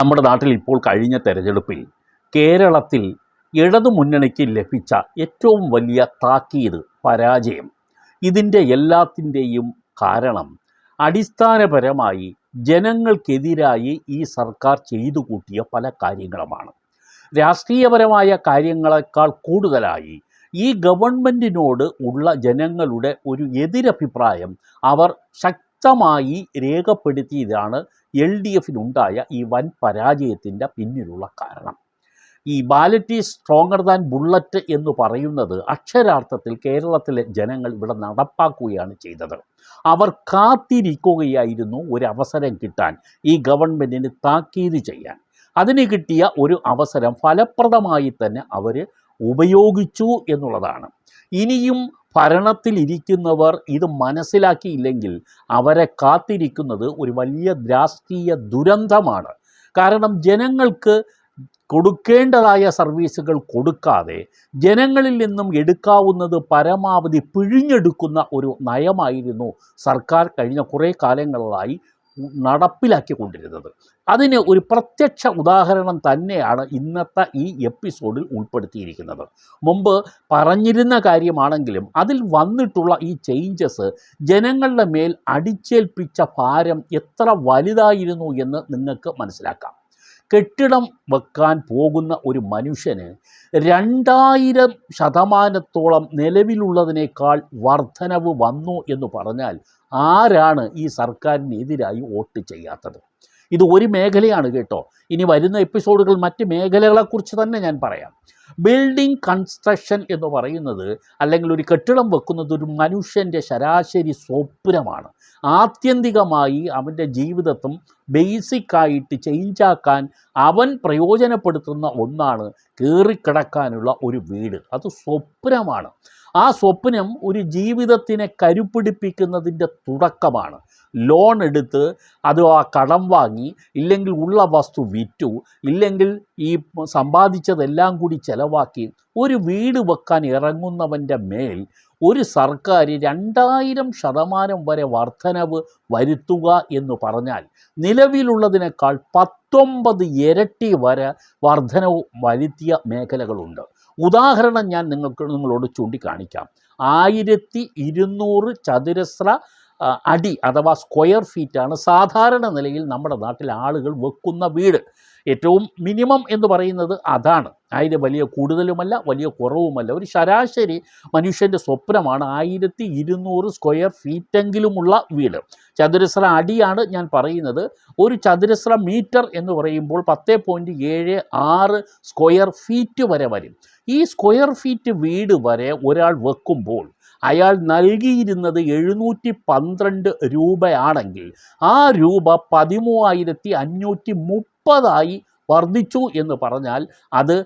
നമ്മുടെ നാട്ടിൽ ഇപ്പോൾ കഴിഞ്ഞ തെരഞ്ഞെടുപ്പിൽ കേരളത്തിൽ ഇടതുമുന്നണിക്ക് ലഭിച്ച ഏറ്റവും വലിയ താക്കീത് പരാജയം. ഇതിന്റെ എല്ലാത്തിന്റെയും കാരണം അടിസ്ഥാനപരമായി ജനങ്ങൾക്കെതിരായി ഈ സർക്കാർ ചെയ്തു കൂട്ടിയ പല കാര്യങ്ങളുമാണ്. രാഷ്ട്രീയപരമായ കാര്യങ്ങളെക്കാൾ കൂടുതലായി ഈ ഗവൺമെന്റിനോട് ഉള്ള ജനങ്ങളുടെ ഒരു എതിരഭിപ്രായം അവർ ശക്തമായി രേഖപ്പെടുത്തിയതാണ് എൽ ഡി എഫിനുണ്ടായ ഈ വൻ പരാജയത്തിന്റെ പിന്നിലുള്ള കാരണം. ഈ ballot is stronger than bullet എന്ന് പറയുന്നത് അക്ഷരാർത്ഥത്തിൽ കേരളത്തിലെ ജനങ്ങൾ ഇവിടെ നടപ്പാക്കുകയാണ് ചെയ്തത്. അവർ കാത്തിരിക്കുകയായിരുന്നു ഒരു അവസരം കിട്ടാൻ ഈ ഗവൺമെന്റിന് താക്കീത് ചെയ്യാൻ. അതിന് കിട്ടിയ ഒരു അവസരം ഫലപ്രദമായി തന്നെ അവർ ഉപയോഗിച്ചു എന്നുള്ളതാണ്. ഇനിയും ഭരണത്തിലിരിക്കുന്നവർ ഇത് മനസ്സിലാക്കിയില്ലെങ്കിൽ അവരെ കാത്തിരിക്കുന്നത് ഒരു വലിയ രാഷ്ട്രീയ ദുരന്തമാണ്. കാരണം ജനങ്ങൾക്ക് കൊടുക്കേണ്ടതായ സർവീസുകൾ കൊടുക്കാതെ ജനങ്ങളിൽ നിന്നും എടുക്കാവുന്നത് പരമാവധി പിഴിഞ്ഞെടുക്കുന്ന ഒരു നയമായിരുന്നു സർക്കാർ കഴിഞ്ഞ കുറേ കാലങ്ങളായി നടപ്പിലാക്കിക്കൊണ്ടിരുന്നത്. അതിന് ഒരു പ്രത്യക്ഷ ഉദാഹരണം തന്നെയാണ് ഇന്നത്തെ ഈ എപ്പിസോഡിൽ ഉൾപ്പെടുത്തിയിരിക്കുന്നത്. മുമ്പ് പറഞ്ഞിരുന്ന കാര്യമാണെങ്കിലും അതിൽ വന്നിട്ടുള്ള ഈ ചേഞ്ചസ് ജനങ്ങളുടെ മേൽ അടിച്ചേൽപ്പിച്ച ഭാരം എത്ര വലുതായിരുന്നു എന്ന് നിങ്ങൾക്ക് മനസ്സിലാക്കാം. കെട്ടിടം വെക്കാൻ പോകുന്ന ഒരു മനുഷ്യന് രണ്ടായിരം ശതമാനത്തോളം നിലവിലുള്ളതിനേക്കാൾ വർധനവ് വന്നു എന്ന് പറഞ്ഞാൽ ആരാണ് ഈ സർക്കാരിനെതിരായി വോട്ട് ചെയ്യാത്തത്? ഇത് ഒരു മേഖലയാണ് കേട്ടോ. ഇനി വരുന്ന എപ്പിസോഡുകൾ മറ്റ് മേഖലകളെക്കുറിച്ച് തന്നെ ഞാൻ പറയാം. ബിൽഡിംഗ് കൺസ്ട്രക്ഷൻ എന്ന് പറയുന്നത് അല്ലെങ്കിൽ ഒരു കെട്ടിടം വെക്കുന്നത് ഒരു മനുഷ്യന്റെ ശരാശരി സ്വപ്നമാണ്. ആത്യന്തികമായി അവന്റെ ജീവിതത്തും ബേസിക്കായിട്ട് ചേഞ്ചാക്കാൻ അവൻ പ്രയോജനപ്പെടുത്തുന്ന ഒന്നാണ് കയറിക്കിടക്കാനുള്ള ഒരു വീട്. അത് സ്വപ്നമാണ്. ആ സ്വപ്നം ഒരു ജീവിതത്തിനെ കരുപ്പിടിപ്പിക്കുന്നതിന്റെ തുടക്കമാണ്. ലോൺ എടുത്ത് അത് ആ കടം വാങ്ങി ഇല്ലെങ്കിൽ ഉള്ള വസ്തു വിറ്റു ഇല്ലെങ്കിൽ ഈ സമ്പാദിച്ചതെല്ലാം കൂടി ചെലവാക്കി ഒരു വീട് വെക്കാൻ ഇറങ്ങുന്നവന്റെ മേൽ ഒരു സർക്കാർ രണ്ടായിരം ശതമാനം വരെ വർധനവ് വരുത്തുക എന്ന് പറഞ്ഞാൽ നിലവിലുള്ളതിനേക്കാൾ പത്തൊമ്പത് ഇരട്ടി വരെ വർധനവ് വരുത്തിയ മേഖലകളുണ്ട്. ഉദാഹരണം ഞാൻ നിങ്ങൾക്ക് നിങ്ങളോട് ചൂണ്ടിക്കാണിക്കാം. ആയിരത്തി ഇരുന്നൂറ് ചതുരശ്ര അടി അഥവാ സ്ക്വയർ ഫീറ്റാണ് സാധാരണ നിലയിൽ നമ്മുടെ നാട്ടിൽ ആളുകൾ വെക്കുന്ന വീട്. ഏറ്റവും മിനിമം എന്ന് പറയുന്നത് അതാണ്. അതിന് വലിയ കൂടുതലുമല്ല വലിയ കുറവുമല്ല. ഒരു ശരാശരി മനുഷ്യന്റെ സ്വപ്നമാണ് ആയിരത്തി ഇരുന്നൂറ് സ്ക്വയർ ഫീറ്റെങ്കിലുമുള്ള വീട്. ചതുരശ്ര അടിയാണ് ഞാൻ പറയുന്നത്. ഒരു ചതുരശ്ര മീറ്റർ എന്ന് പറയുമ്പോൾ പത്ത് പോയിന്റ് ഏഴ് ആറ് സ്ക്വയർ ഫീറ്റ് വരെ വരും. ഈ സ്ക്വയർ ഫീറ്റ് വീട് വരെ ഒരാൾ വെക്കുമ്പോൾ അയാൾ നൽകിയിരുന്നത് എഴുന്നൂറ്റി പന്ത്രണ്ട് രൂപയാണെങ്കിൽ ആ രൂപ പതിമൂവായിരത്തി അഞ്ഞൂറ്റി മുപ്പതായി വർദ്ധിച്ചു എന്ന് പറഞ്ഞാൽ അത്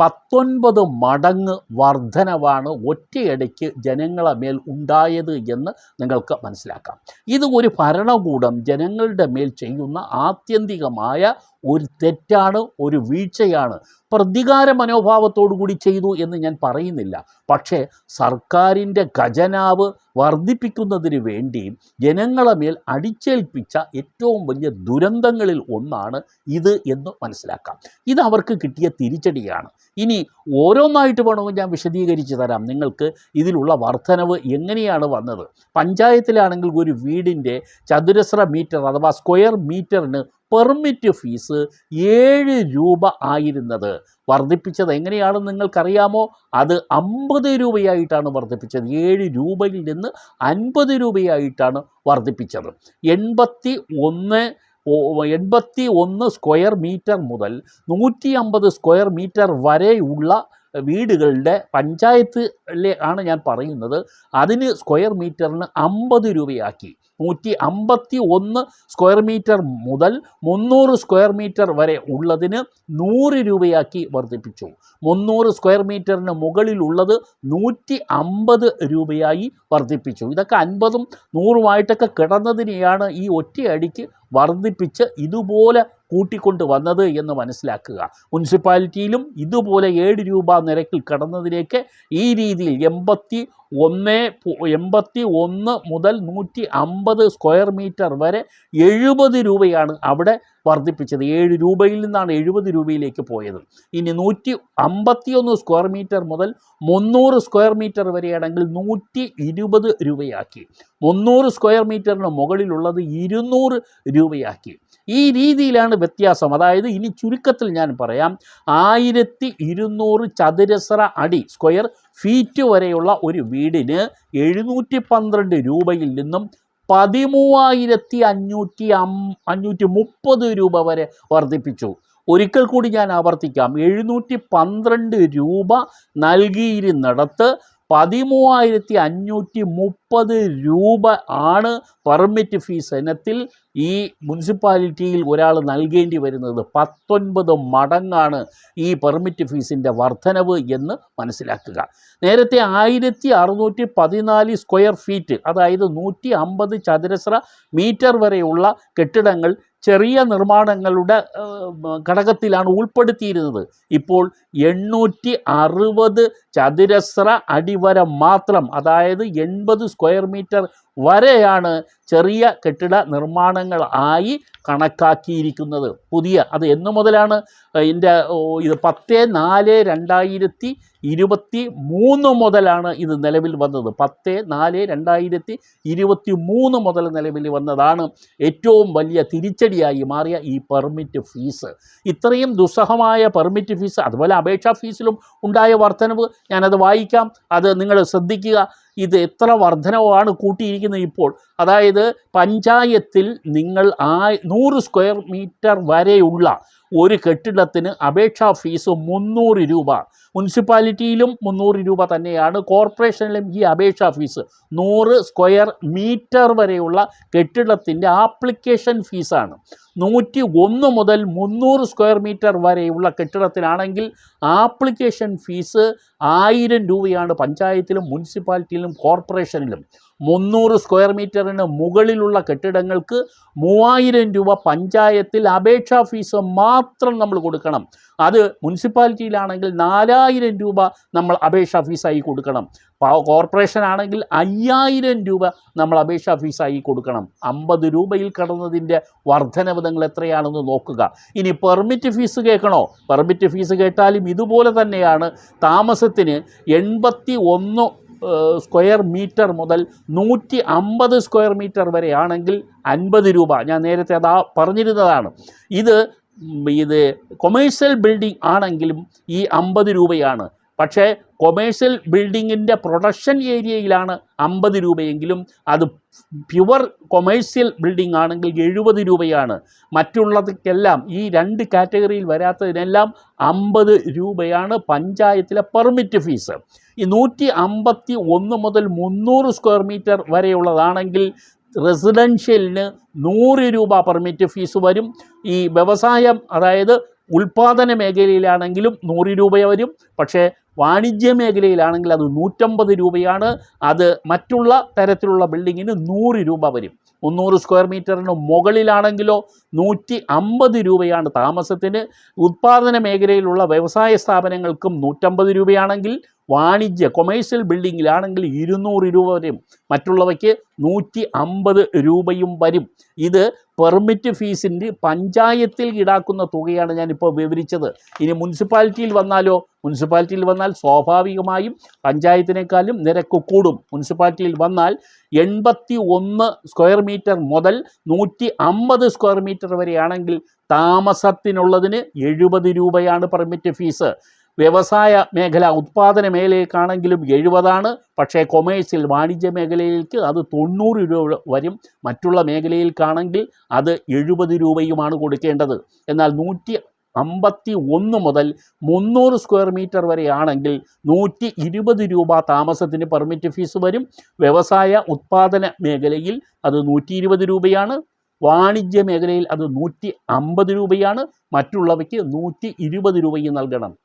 പത്തൊൻപത് മടങ്ങ് വർധനവാണ് ഒറ്റയടിക്ക് ജനങ്ങളെ മേൽ ഉണ്ടായത് എന്ന് നിങ്ങൾക്ക് മനസ്സിലാക്കാം. ഇത് ഒരു ഭരണകൂടം ജനങ്ങളുടെ മേൽ ചെയ്യുന്ന ആത്യന്തികമായ ഒരു തെറ്റാണ് ഒരു വീഴ്ചയാണ്. പ്രതികാര മനോഭാവത്തോടു കൂടി ചെയ്തു എന്ന് ഞാൻ പറയുന്നില്ല. പക്ഷേ സർക്കാരിന്റെ ഖജനാവ് വർദ്ധിപ്പിക്കുന്നതിന് വേണ്ടി ജനങ്ങളെ മേൽ അടിച്ചേൽപ്പിച്ച ഏറ്റവും വലിയ ദുരന്തങ്ങളിൽ ഒന്നാണ് ഇത് എന്ന് മനസ്സിലാക്കാം. ഇത് അവർക്ക് കിട്ടിയ തിരിച്ചടിയാണ്. ഇനി ഓരോന്നായിട്ട് വേണമെങ്കിൽ ഞാൻ വിശദീകരിച്ച് തരാം. നിങ്ങൾക്ക് ഇതിലുള്ള വർധനവ് എങ്ങനെയാണ് വന്നത്? പഞ്ചായത്തിലാണെങ്കിൽ ഒരു വീടിന്റെ ചതുരശ്ര മീറ്റർ അഥവാ സ്ക്വയർ മീറ്ററിന് പെർമിറ്റ് ഫീസ് ഏഴ് രൂപ ആയിരുന്നത്. വർദ്ധിപ്പിച്ചത് എങ്ങനെയാണെന്ന് നിങ്ങൾക്കറിയാമോ? അത് അമ്പത് രൂപയായിട്ടാണ് വർദ്ധിപ്പിച്ചത്. ഏഴ് രൂപയിൽ നിന്ന് അൻപത് രൂപയായിട്ടാണ് വർദ്ധിപ്പിച്ചത്. എൺപത്തി ഒന്ന് എൺപത്തി ഒന്ന് സ്ക്വയർ മീറ്റർ മുതൽ നൂറ്റി അമ്പത് സ്ക്വയർ മീറ്റർ വരെയുള്ള വീടുകളുടെ പഞ്ചായത്തിലെ ആണ് ഞാൻ പറയുന്നത്. അതിന് സ്ക്വയർ മീറ്ററിന് അമ്പത് രൂപയാക്കി. നൂറ്റി അമ്പത്തി ഒന്ന് സ്ക്വയർ മീറ്റർ മുതൽ മുന്നൂറ് സ്ക്വയർ മീറ്റർ വരെ ഉള്ളതിന് നൂറ് രൂപയാക്കി വർദ്ധിപ്പിച്ചു. മുന്നൂറ് സ്ക്വയർ മീറ്ററിന് മുകളിലുള്ളത് നൂറ്റി അമ്പത് രൂപയായി വർദ്ധിപ്പിച്ചു. ഇതൊക്കെ അൻപതും നൂറുമായിട്ടൊക്കെ കിടന്നതിനെയാണ് ഈ ഒറ്റയടിക്ക് വർദ്ധിപ്പിച്ച് ഇതുപോലെ കൂട്ടിക്കൊണ്ട് വന്നത് എന്ന് മനസ്സിലാക്കുക. മുനിസിപ്പാലിറ്റിയിലും ഇതുപോലെ ഏഴ് രൂപ നിരക്കിൽ കടന്നതിലേക്ക് ഈ രീതിയിൽ എൺപത്തി ഒന്ന് എൺപത്തി ഒന്ന് മുതൽ നൂറ്റി അമ്പത് സ്ക്വയർ മീറ്റർ വരെ എഴുപത് രൂപയാണ് അവിടെ വർദ്ധിപ്പിച്ചത്. ഏഴ് രൂപയിൽ നിന്നാണ് എഴുപത് രൂപയിലേക്ക് പോയത്. ഇനി നൂറ്റി അമ്പത്തിയൊന്ന് സ്ക്വയർ മീറ്റർ മുതൽ മുന്നൂറ് സ്ക്വയർ മീറ്റർ വരെയാണെങ്കിൽ നൂറ്റി ഇരുപത് രൂപയാക്കി. മുന്നൂറ് സ്ക്വയർ മീറ്ററിന് മുകളിലുള്ളത് ഇരുന്നൂറ് രൂപയാക്കി. ഈ രീതിയിലാണ് വ്യത്യാസം. അതായത് ഇനി ചുരുക്കത്തിൽ ഞാൻ പറയാം. ആയിരത്തി ഇരുന്നൂറ് ചതുരശ്ര അടി സ്ക്വയർ ഫീറ്റ് വരെയുള്ള ഒരു വീടിന് എഴുന്നൂറ്റി പന്ത്രണ്ട് രൂപയിൽ നിന്നും പതിമൂവായിരത്തി അഞ്ഞൂറ്റി അം അഞ്ഞൂറ്റി മുപ്പത് രൂപ വരെ വർദ്ധിപ്പിച്ചു. ഒരിക്കൽ കൂടി ഞാൻ ആവർത്തിക്കാം. എഴുന്നൂറ്റി പന്ത്രണ്ട് രൂപ നൽകിയിരുന്നിടത്ത് പതിമൂവായിരത്തി അഞ്ഞൂറ്റി മുപ്പത് രൂപ ആണ് പെർമിറ്റ് ഫീസ് ഇനത്തിൽ ഈ മുനിസിപ്പാലിറ്റിയിൽ ഒരാൾ നൽകേണ്ടി വരുന്നത്. പത്തൊൻപത് മടങ്ങാണ് ഈ പെർമിറ്റ് ഫീസിന്റെ വർധനവ് എന്ന് മനസ്സിലാക്കുക. നേരത്തെ ആയിരത്തി അറുന്നൂറ്റി പതിനാല് സ്ക്വയർ ഫീറ്റ് അതായത് നൂറ്റി അമ്പത് ചതുരശ്ര മീറ്റർ വരെയുള്ള കെട്ടിടങ്ങൾ ചെറിയ നിർമ്മാണങ്ങളുടെ ഘടകത്തിലാണ് ഉൾപ്പെടുത്തിയിരുന്നത്. ഇപ്പോൾ എണ്ണൂറ്റി അറുപത് ചതുരശ്ര അടി വരെ മാത്രം അതായത് എൺപത് സ്ക്വയർ മീറ്റർ വരെയാണ് ചെറിയ കെട്ടിട നിർമ്മാണങ്ങൾ ആയി കണക്കാക്കിയിരിക്കുന്നത്. പുതിയ അത് എന്നു മുതലാണ്? ഇതിന്റെ ഇത് പത്ത് നാല് രണ്ടായിരത്തി ഇരുപത്തി മൂന്ന് മുതലാണ് ഇത് നിലവിൽ വന്നത്. പത്ത് നാല് രണ്ടായിരത്തി ഇരുപത്തി മൂന്ന് മുതൽ നിലവിൽ വന്നതാണ് ഏറ്റവും വലിയ തിരിച്ചടിയായി മാറിയ ഈ പെർമിറ്റ് ഫീസ്. ഇത്രയും ദുസ്സഹമായ പെർമിറ്റ് ഫീസ് അതുപോലെ അപേക്ഷാ ഫീസിലും ഉണ്ടായ വർധനവ് ഞാനത് വായിക്കാം. അത് നിങ്ങൾ ശ്രദ്ധിക്കുക. ഇത് എത്ര വർധനവാണ് കൂട്ടിയിരിക്കുന്നത് ഇപ്പോൾ. അതായത് പഞ്ചായത്തിൽ നിങ്ങൾ ആ നൂറ് സ്ക്വയർ മീറ്റർ വരെയുള്ള ഒരു കെട്ടിടത്തിന് അപേക്ഷാ ഫീസ് മുന്നൂറ് രൂപ. മുനിസിപ്പാലിറ്റിയിലും മുന്നൂറ് രൂപ തന്നെയാണ്. കോർപ്പറേഷനിലും ഈ അപേക്ഷാ ഫീസ് നൂറ് സ്ക്വയർ മീറ്റർ വരെയുള്ള കെട്ടിടത്തിന്റെ ആപ്ലിക്കേഷൻ ഫീസാണ്. നൂറ്റി ഒന്ന് മുതൽ മുന്നൂറ് സ്ക്വയർ മീറ്റർ വരെയുള്ള കെട്ടിടത്തിലാണെങ്കിൽ ആപ്ലിക്കേഷൻ ഫീസ് ആയിരം രൂപയാണ് പഞ്ചായത്തിലും മുനിസിപ്പാലിറ്റിയിലും കോർപ്പറേഷനിലും മുന്നൂറ് സ്ക്വയർ മീറ്ററിന് മുകളിലുള്ള കെട്ടിടങ്ങൾക്ക് മൂവായിരം രൂപ പഞ്ചായത്തിൽ അപേക്ഷാ ഫീസ് മാത്രം നമ്മൾ കൊടുക്കണം. അത് മുനിസിപ്പാലിറ്റിയിലാണെങ്കിൽ നാലായിരം രൂപ നമ്മൾ അപേക്ഷാ ഫീസായി കൊടുക്കണം. കോർപ്പറേഷൻ ആണെങ്കിൽ അയ്യായിരം രൂപ നമ്മൾ അപേക്ഷാ ഫീസായി കൊടുക്കണം. അമ്പത് രൂപയിൽ കടന്നതിന്റെ വർധനവ് നിങ്ങൾ എത്രയാണെന്ന് നോക്കുക. ഇനി പെർമിറ്റ് ഫീസ് കേൾക്കണോ? പെർമിറ്റ് ഫീസ് കേട്ടാലും ഇതുപോലെ തന്നെയാണ് താമസത്തിന് എൺപത്തി ഒന്ന് സ്ക്വയർ മീറ്റർ മുതൽ നൂറ്റി അമ്പത് സ്ക്വയർ മീറ്റർ വരെ ആണെങ്കിൽ അൻപത് രൂപ. ഞാൻ നേരത്തെ അതാ പറഞ്ഞിരുന്നതാണ്. ഇത് ഇത് കൊമേഴ്സ്യൽ ബിൽഡിംഗ് ആണെങ്കിലും ഈ അമ്പത് രൂപയാണ്. പക്ഷേ കൊമേഴ്സ്യൽ ബിൽഡിങ്ങിന്റെ പ്രൊഡക്ഷൻ ഏരിയയിലാണ് അമ്പത് രൂപയെങ്കിലും. അത് പ്യുവർ കൊമേഴ്സ്യൽ ബിൽഡിംഗ് ആണെങ്കിൽ എഴുപത് രൂപയാണ്. മറ്റുള്ളതൊക്കെല്ലാം ഈ രണ്ട് കാറ്റഗറിയിൽ വരാത്തതിനെല്ലാം അമ്പത് രൂപയാണ് പഞ്ചായത്തിലെ പെർമിറ്റ് ഫീസ് ഈ നൂറ്റി അമ്പത്തി ഒന്ന് മുതൽ മുന്നൂറ് സ്ക്വയർ മീറ്റർ വരെയുള്ളതാണെങ്കിൽ റെസിഡൻഷ്യലിന് നൂറ് രൂപ പെർമിറ്റ് ഫീസ് വരും. ഈ വ്യവസായം അതായത് ഉൽപാദന മേഖലയിലാണെങ്കിലും നൂറ് രൂപ വരും. പക്ഷേ വാണിജ്യ മേഖലയിലാണെങ്കിൽ അത് നൂറ്റമ്പത് രൂപയാണ്. അത് മറ്റുള്ള തരത്തിലുള്ള ബിൽഡിങ്ങിന് നൂറ് രൂപ വരും. മുന്നൂറ് സ്ക്വയർ മീറ്ററിന് മുകളിലാണെങ്കിലോ നൂറ്റി അമ്പത് രൂപയാണ് താമസത്തിന്. ഉൽപ്പാദന മേഖലയിലുള്ള വ്യവസായ സ്ഥാപനങ്ങൾക്കും നൂറ്റമ്പത് രൂപയാണെങ്കിൽ വാണിജ്യ കൊമേഴ്സ്യൽ ബിൽഡിങ്ങിലാണെങ്കിൽ ഇരുന്നൂറ് രൂപ വരും. മറ്റുള്ളവയ്ക്ക് നൂറ്റി അമ്പത് രൂപയും വരും. ഇത് പെർമിറ്റ് ഫീസിന്റെ പഞ്ചായത്തിൽ ഈടാക്കുന്ന തുകയാണ് ഞാനിപ്പോൾ വിവരിച്ചത്. ഇനി മുനിസിപ്പാലിറ്റിയിൽ വന്നാലോ? മുനിസിപ്പാലിറ്റിയിൽ വന്നാൽ സ്വാഭാവികമായും പഞ്ചായത്തിനേക്കാളും നിരക്ക് കൂടും. മുനിസിപ്പാലിറ്റിയിൽ വന്നാൽ എൺപത്തി ഒന്ന് സ്ക്വയർ മീറ്റർ മുതൽ നൂറ്റി അമ്പത് സ്ക്വയർ മീറ്റർ വരെയാണെങ്കിൽ താമസത്തിനുള്ളതിന് എഴുപത് രൂപയാണ് പെർമിറ്റ് ഫീസ് വ്യവസായ മേഖല ഉത്പാദന മേഖലയിലേക്കാണെങ്കിലും എഴുപതാണ്. പക്ഷേ കൊമേഴ്സ്യൽ വാണിജ്യ മേഖലയിലേക്ക് അത് തൊണ്ണൂറ് രൂപ വരും. മറ്റുള്ള മേഖലയിൽക്കാണെങ്കിൽ അത് എഴുപത് രൂപയുമാണ് കൊടുക്കേണ്ടത്. എന്നാൽ നൂറ്റി അമ്പത്തി ഒന്ന് മുതൽ മുന്നൂറ് സ്ക്വയർ മീറ്റർ വരെയാണെങ്കിൽ നൂറ്റി ഇരുപത് രൂപ താമസത്തിന് പെർമിറ്റ് ഫീസ് വരും. വ്യവസായ ഉത്പാദന മേഖലയിൽ അത് നൂറ്റി ഇരുപത് രൂപയാണ്. വാണിജ്യ മേഖലയിൽ അത് നൂറ്റി അമ്പത് രൂപയാണ്. മറ്റുള്ളവയ്ക്ക് നൂറ്റി ഇരുപത് രൂപയും നൽകണം.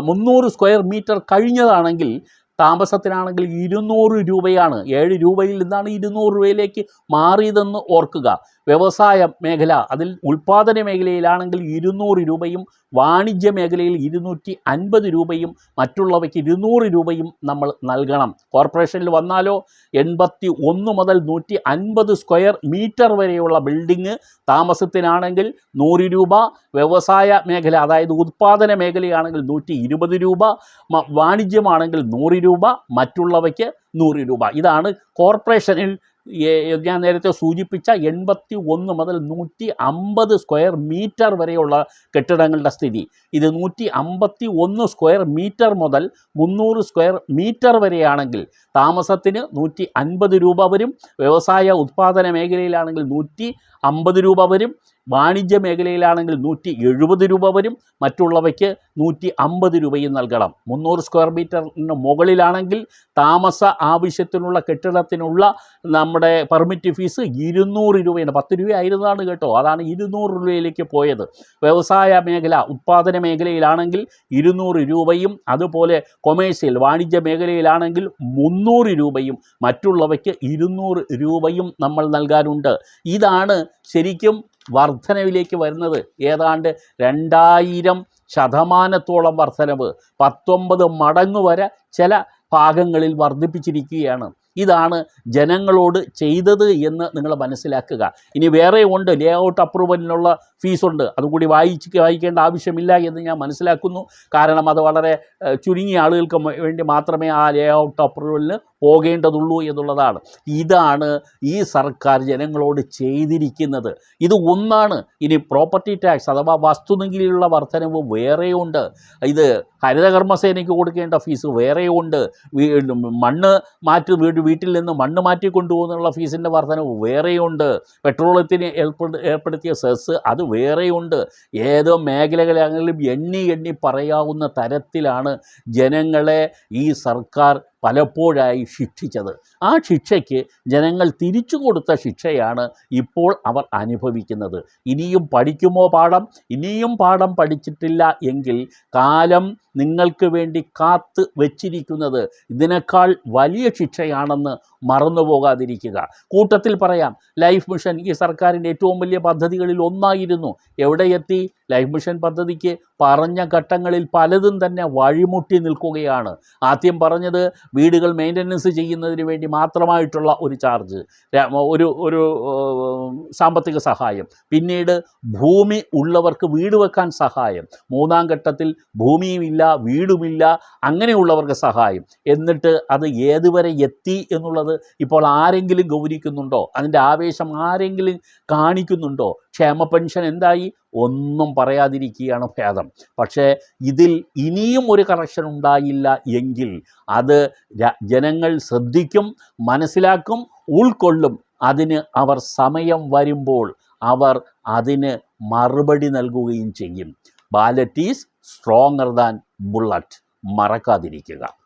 മുന്നൂറ് സ്ക്വയർ മീറ്റർ കഴിഞ്ഞതാണെങ്കിൽ താമസത്തിനാണെങ്കിൽ ഇരുന്നൂറ് രൂപയാണ്. ഏഴ് രൂപയിൽ നിന്നാണ് ഇരുന്നൂറ് രൂപയിലേക്ക് മാറിയതെന്ന് ഓർക്കുക. വ്യവസായ മേഖല അതിൽ ഉൽപ്പാദന മേഖലയിലാണെങ്കിൽ ഇരുന്നൂറ് രൂപയും വാണിജ്യ മേഖലയിൽ ഇരുന്നൂറ്റി അൻപത് രൂപയും മറ്റുള്ളവയ്ക്ക് ഇരുന്നൂറ് രൂപയും നമ്മൾ നൽകണം. കോർപ്പറേഷനിൽ വന്നാലോ എൺപത്തി ഒന്ന് മുതൽ നൂറ്റി അൻപത് സ്ക്വയർ മീറ്റർ വരെയുള്ള ബിൽഡിങ് താമസത്തിനാണെങ്കിൽ നൂറ് രൂപ വ്യവസായ മേഖല അതായത് ഉത്പാദന മേഖലയാണെങ്കിൽ നൂറ്റി ഇരുപത് രൂപ വാണിജ്യമാണെങ്കിൽ നൂറ് രൂപ മറ്റുള്ളവയ്ക്ക് നൂറ് രൂപ. ഇതാണ് കോർപ്പറേഷനിൽ ഞാൻ നേരത്തെ സൂചിപ്പിച്ച എൺപത്തി ഒന്ന് മുതൽ നൂറ്റി അമ്പത് സ്ക്വയർ മീറ്റർ വരെയുള്ള കെട്ടിടങ്ങളുടെ സ്ഥിതി. ഇത് നൂറ്റി അമ്പത്തി ഒന്ന് സ്ക്വയർ മീറ്റർ മുതൽ മുന്നൂറ് സ്ക്വയർ മീറ്റർ വരെയാണെങ്കിൽ താമസത്തിന് നൂറ്റി അൻപത് രൂപ വരും. വ്യവസായ ഉത്പാദന മേഖലയിലാണെങ്കിൽ നൂറ്റി അമ്പത് രൂപ വരും. വാണിജ്യ മേഖലയിലാണെങ്കിൽ നൂറ്റി എഴുപത് രൂപ വരും. മറ്റുള്ളവയ്ക്ക് നൂറ്റി അമ്പത് രൂപയും നൽകണം. മുന്നൂറ് സ്ക്വയർ മീറ്ററിന് മുകളിലാണെങ്കിൽ താമസ ആവശ്യത്തിനുള്ള കെട്ടിടത്തിനുള്ള നമ്മുടെ പെർമിറ്റ് ഫീസ് ഇരുന്നൂറ് രൂപയാണ്. പത്ത് രൂപ ആയിരുന്നതാണ് കേട്ടോ. അതാണ് ഇരുന്നൂറ് രൂപയിലേക്ക് പോയത്. വ്യവസായ മേഖല ഉത്പാദന മേഖലയിലാണെങ്കിൽ ഇരുന്നൂറ് രൂപയും അതുപോലെ കൊമേഴ്സ്യൽ വാണിജ്യ മേഖലയിലാണെങ്കിൽ മുന്നൂറ് രൂപയും മറ്റുള്ളവയ്ക്ക് ഇരുന്നൂറ് രൂപയും നമ്മൾ നൽകാനുണ്ട്. ഇതാണ് ശരിക്കും വർധനവിലേക്ക് വരുന്നത് ഏതാണ്ട് രണ്ടായിരം ശതമാനത്തോളം വർധനവ്. പത്തൊമ്പത് മടങ്ങ് വരെ ചില ഭാഗങ്ങളിൽ വർദ്ധിപ്പിച്ചിരിക്കുകയാണ്. ഇതാണ് ജനങ്ങളോട് ചെയ്തത് എന്ന് നിങ്ങൾ മനസ്സിലാക്കുക. ഇനി വേറെ ഉണ്ട്. ലേ ഔട്ട് അപ്രൂവലിനുള്ള ഫീസുണ്ട്. അതുകൂടി വായിച്ച് വായിക്കേണ്ട ആവശ്യമില്ല എന്ന് ഞാൻ മനസ്സിലാക്കുന്നു. കാരണം അത് വളരെ ചുരുങ്ങിയ ആളുകൾക്ക് വേണ്ടി മാത്രമേ ആ ലേ ഔട്ട് അപ്രൂവലിന് പോകേണ്ടതുള്ളൂ എന്നുള്ളതാണ്. ഇതാണ് ഈ സർക്കാർ ജനങ്ങളോട് ചെയ്തിരിക്കുന്നത്. ഇത് ഒന്നാണ്. ഇനി പ്രോപ്പർട്ടി ടാക്സ് അഥവാ വസ്തുനെങ്കിലുള്ള വർധനവ് വേറെയുണ്ട്. ഇത് ഹരിതകർമ്മസേനയ്ക്ക് കൊടുക്കേണ്ട ഫീസ് വേറെയുണ്ട്. മണ്ണ് മാറ്റി വീട് വീട്ടിൽ നിന്ന് മണ്ണ് മാറ്റി കൊണ്ടുപോകുന്നുള്ള ഫീസിന്റെ വർധനവ് വേറെയുണ്ട്. പെട്രോളത്തിന് ഏർപ്പെടു ഏർപ്പെടുത്തിയ സെസ് അത് വേറെയുണ്ട്. ഏതോ മേഖലകളാണെങ്കിലും എണ്ണി എണ്ണി പറയാവുന്ന തരത്തിലാണ് ജനങ്ങളെ ഈ സർക്കാർ പലപ്പോഴായി ശിക്ഷിച്ചത്. ആ ശിക്ഷയ്ക്ക് ജനങ്ങൾ തിരിച്ചു കൊടുത്ത ശിക്ഷയാണ് ഇപ്പോൾ അവർ അനുഭവിക്കുന്നത്. ഇനിയും പഠിക്കുമോ പാഠം? ഇനിയും പാഠം പഠിച്ചിട്ടില്ല എങ്കിൽ കാലം നിങ്ങൾക്ക് വേണ്ടി കാത്ത് വച്ചിരിക്കുന്നത് ഇതിനേക്കാൾ വലിയ ശിക്ഷയാണെന്ന് മറന്നു പോകാതിരിക്കുക. കൂട്ടത്തിൽ പറയാം ലൈഫ് മിഷൻ ഈ സർക്കാരിന്റെ ഏറ്റവും വലിയ പദ്ധതികളിൽ ഒന്നായിരുന്നു. എവിടെ എത്തി? ലൈഫ് മിഷൻ പദ്ധതിക്ക് പറഞ്ഞ ഘട്ടങ്ങളിൽ പലതും തന്നെ വഴിമുട്ടി നിൽക്കുകയാണ്. ആദ്യം പറഞ്ഞത് വീടുകൾ മെയിന്റനൻസ് ചെയ്യുന്നതിന് വേണ്ടി മാത്രമായിട്ടുള്ള ഒരു ചാർജ് ഒരു ഒരു സാമ്പത്തിക സഹായം. പിന്നീട് ഭൂമി ഉള്ളവർക്ക് വീട് വെക്കാൻ സഹായം. മൂന്നാം ഘട്ടത്തിൽ ഭൂമിയുമില്ല വീടുമില്ല അങ്ങനെയുള്ളവർക്ക് സഹായം. എന്നിട്ട് അത് ഏതുവരെ എത്തി എന്നുള്ളത് ഇപ്പോൾ ആരെങ്കിലും ഗൗരിക്കുന്നുണ്ടോ അതിന്റെ ആവേശം ആരെങ്കിലും കാണിക്കുന്നുണ്ടോ? ക്ഷേമ പെൻഷൻ എന്തായി? ഒന്നും പറയാതിരിക്കുകയാണ് ഭേദം. പക്ഷേ ഇതിൽ ഇനിയും ഒരു കറക്ഷൻ ഉണ്ടായില്ല എങ്കിൽ അത് ജനങ്ങൾ ശ്രദ്ധിക്കും മനസ്സിലാക്കും ഉൾക്കൊള്ളും. അതിന് അവർ സമയം വരുമ്പോൾ അവർ അതിന് മറുപടി നൽകുകയും ചെയ്യും. Ballot is stronger than bullet മറക്കാതിരിക്കുക.